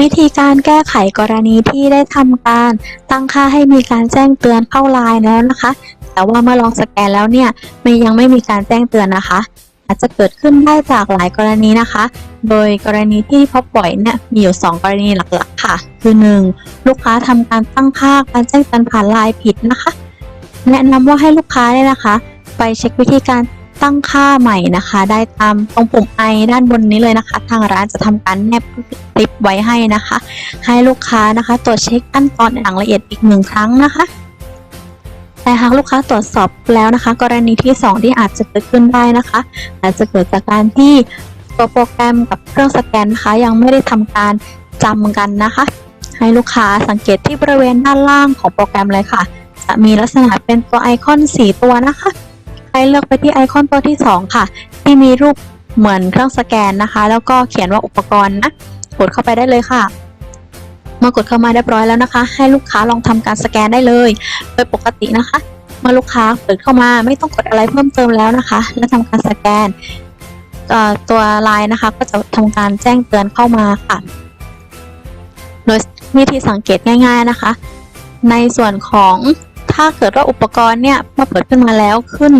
วิธีการแก้ไขกรณีที่ได้ทำการตั้งค่าให้มีการแจ้งเตือนเข้าไลน์แล้วนะคะ แต่ว่าเมื่อลองสแกนแล้วเนี่ยไม่ยังไม่มีการแจ้งเตือนนะคะ อาจจะเกิดขึ้นได้จากหลายกรณีนะคะ โดยกรณีที่พบบ่อยเนี่ยมีอยู่ 2 กรณีหลักๆ ค่ะ คือ 1. ลูกค้าทำการตั้งค่าการแจ้งเตือนผ่านไลน์ผิดนะคะ แนะนำว่าให้ลูกค้าเนี่ยนะคะ ไปเช็ควิธีการ ตั้งค่าใหม่นะคะ ได้ตามตรงปุ่มไอด้านบนนี้เลยนะคะ ทางร้านจะทำการแนบคลิปไว้ให้นะคะ ให้ลูกค้านะคะ ตรวจเช็คขั้นตอนอย่างละเอียดอีกหนึ่งครั้งนะคะแต่หากลูกค้าตรวจสอบแล้วนะคะ กรณีที่ 2 ที่อาจจะเกิดขึ้นได้นะคะ อาจจะเกิดจากการที่ตัวโปรแกรมกับเครื่องสแกนนะคะ ยังไม่ได้ทำการจำกันนะคะ ให้ลูกค้าสังเกตที่บริเวณด้านล่างของโปรแกรมเลยค่ะ จะมีลักษณะเป็นตัวไอคอนสีตัวนะคะ เลือกไปที่ไอคอนตัวที่ 2 ค่ะ ที่มีรูปเหมือนเครื่องสแกนนะคะ แล้วก็เขียนว่าอุปกรณ์นะกดเข้าไปได้เลยค่ะเมื่อกดเข้ามาเรียบร้อยแล้วนะคะ ให้ลูกค้าลองทำการสแกนได้เลย โดยปกตินะคะ เมื่อลูกค้าเปิดเข้ามาไม่ต้องกดอะไรเพิ่มเติมแล้วนะคะ และทำการสแกนตัวไลน์นะคะ ก็จะทำการแจ้งเตือนเข้ามาค่ะ โดยวิธีสังเกตง่าย ๆนะคะ ในส่วนของถ้าเกิดว่าอุปกรณ์เนี่ยเมื่อเปิดขึ้นมาแล้วขึ้น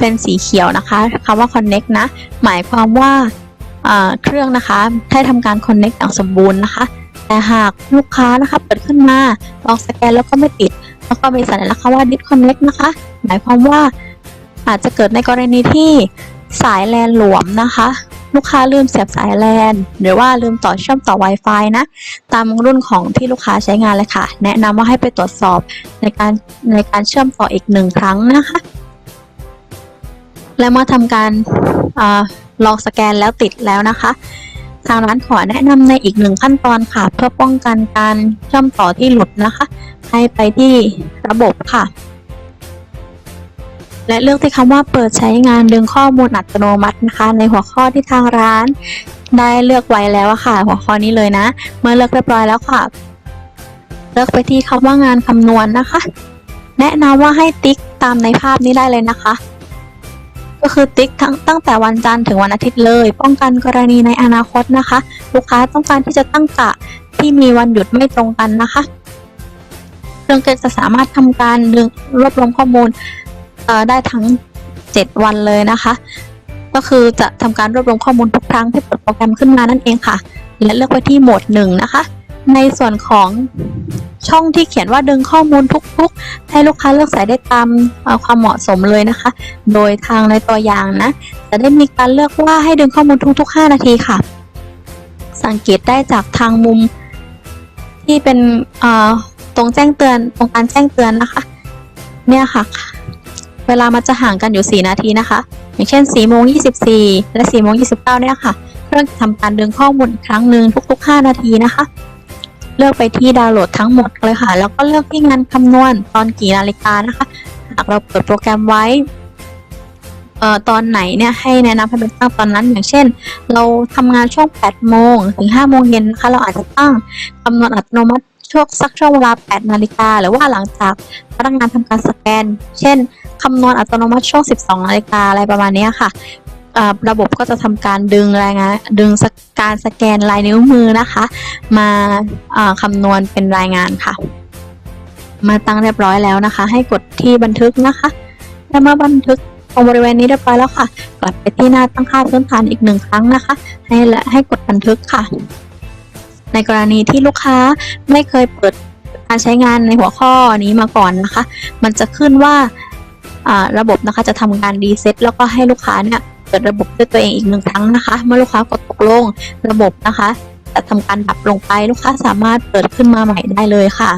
เป็นสีเขียวนะคะคำว่า connect นะ หมายความว่าเครื่องนะคะได้ทำการ connect อย่างสมบูรณ์นะคะ แต่หากลูกค้านะคะเปิดขึ้นมาลองสแกนแล้วก็ไม่ติด แล้วก็มีสัญลักษณ์คำว่า disconnect นะคะ หมายความว่าอาจจะเกิดในกรณีที่สายแลนหลวมนะคะ ลูกค้าลืมเสียบสายแลนหรือว่าลืมต่อเชื่อมต่อ Wi-Fi นะ ตามรุ่นของที่ลูกค้าใช้งานเลยค่ะ แนะนำว่าให้ไปตรวจสอบในการในการเชื่อมต่ออีกหนึ่งครั้งนะคะ และเมื่อทำการอาลองสแกนแล้วติดแล้วนะคะ ทางร้านขอแนะนำในอีกหนึ่งขั้นตอนค่ะ เพื่อป้องกันการเชื่อมต่อที่หลุดนะคะ ให้ไปที่ระบบค่ะ และเลือกที่คำว่าเปิดใช้งานดึงข้อมูลอัตโนมัตินะคะ ในหัวข้อที่ทางร้าน ได้เลือกไว้แล้วค่ะ หัวข้อนี้เลยนะ เมื่อเลือกเรียบร้อยแล้วค่ะ เลือกไปที่คำว่างานคำนวณนะคะ แนะนำว่าให้ติ๊กตามในภาพนี้ได้เลยนะคะ ก็คือติ๊กทั้งตั้งแต่วันจันทร์ถึงวันอาทิตย์เลย ป้องกันกรณีในอนาคตนะคะ ลูกค้าต้องการที่จะตั้งกะที่มีวันหยุดไม่ตรงกันนะคะเครื่องก็จะสามารถทำการดึงรวบรวมข้อมูลได้ทั้ง 7 วันเลยนะคะ ก็คือจะทำการรวบรวมข้อมูลทุกครั้งที่เปิดโปรแกรมขึ้นมานั่นเองค่ะ และเลือกไปที่โหมดหนึ่งนะคะในส่วนของ ช่องที่เขียนว่าดึงข้อมูลทุกๆ ให้ลูกค้าเลือกใส่ได้ตามความเหมาะสมเลยนะคะ โดยทางในตัวอย่างนะ จะได้มีการเลือกว่าให้ดึงข้อมูลทุกๆ 5 นาทีค่ะ สังเกตได้จากทางมุม ที่เป็นตรงแจ้งเตือนตรงการแจ้งเตือนนะคะ เนี่ยค่ะ เวลามันจะห่างกันอยู่ 4 นาทีนะคะ อย่างเช่น4โมง24 และ4โมง29เนี่ยค่ะ เครื่องจะทำการดึงข้อมูลอีกครั้งหนึ่งทุกๆ 5 นาทีนะคะ เลือกไปที่ดาวน์โหลดทั้งหมดเลยค่ะ แล้วก็เลือกที่งานคำนวณตอนกี่นาฬิกานะคะหากเราเปิดโปรแกรมไว้เอ่อตอนไหนเนี่ยให้แนะนำให้เป็นตั้งตอนนั้น อย่างเช่น เราทำงานช่วง 8 โมงถึง 5 โมงเย็นนะคะ เราอาจจะตั้งคำนวณอัตโนมัติช่วงสักช่วงเวลา 8 นาฬิกาหรือว่าหลังจากพนักงานทำการสแกน เช่นคำนวณอัตโนมัติช่วง 12 นาฬิกาอะไรประมาณนี้ค่ะ ระบบก็จะทำการดึงรายงานดึงการสแกนลายนิ้วมือนะคะ มาคำนวณเป็นรายงานค่ะ มาตั้งเรียบร้อยแล้วนะคะ ให้กดที่บันทึกนะคะ และเมื่อบันทึกตรงบริเวณนี้เรียบร้อยแล้วค่ะ กลับไปที่หน้าตั้งค่าพื้นฐานอีกหนึ่งครั้งนะคะ ให้และให้กดบันทึกค่ะ ในกรณีที่ลูกค้าไม่เคยเปิดการใช้งานในหัวข้อนี้มาก่อนนะคะ มันจะขึ้นว่าอ่าระบบนะคะจะทำการรีเซ็ตแล้วก็ให้ลูกค้าเนี่ย เปิดระบบด้วยตัวเองอีกหนึ่งครั้งนะคะ เมื่อลูกค้ากดตกลงระบบนะคะจะทำการดับลงไปลูกค้าสามารถเปิดขึ้นมาใหม่ได้เลยค่ะ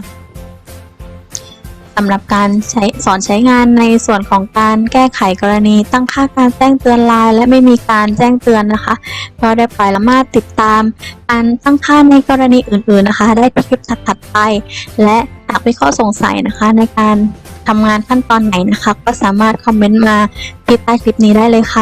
สำหรับการใช้สอนใช้งานในส่วนของการแก้ไขกรณีตั้งค่าการแจ้งเตือนไลน์และไม่มีการแจ้งเตือนนะคะก็ได้ปล่อยละมาติดตามการตั้งค่าในกรณีอื่นๆนะคะ ได้ที่คลิปถัดๆไป และหากมีข้อสงสัยนะคะ ในการทำงานขั้นตอนไหนนะคะ ก็สามารถคอมเมนต์มาที่ใต้คลิปนี้ได้เลยค่ะ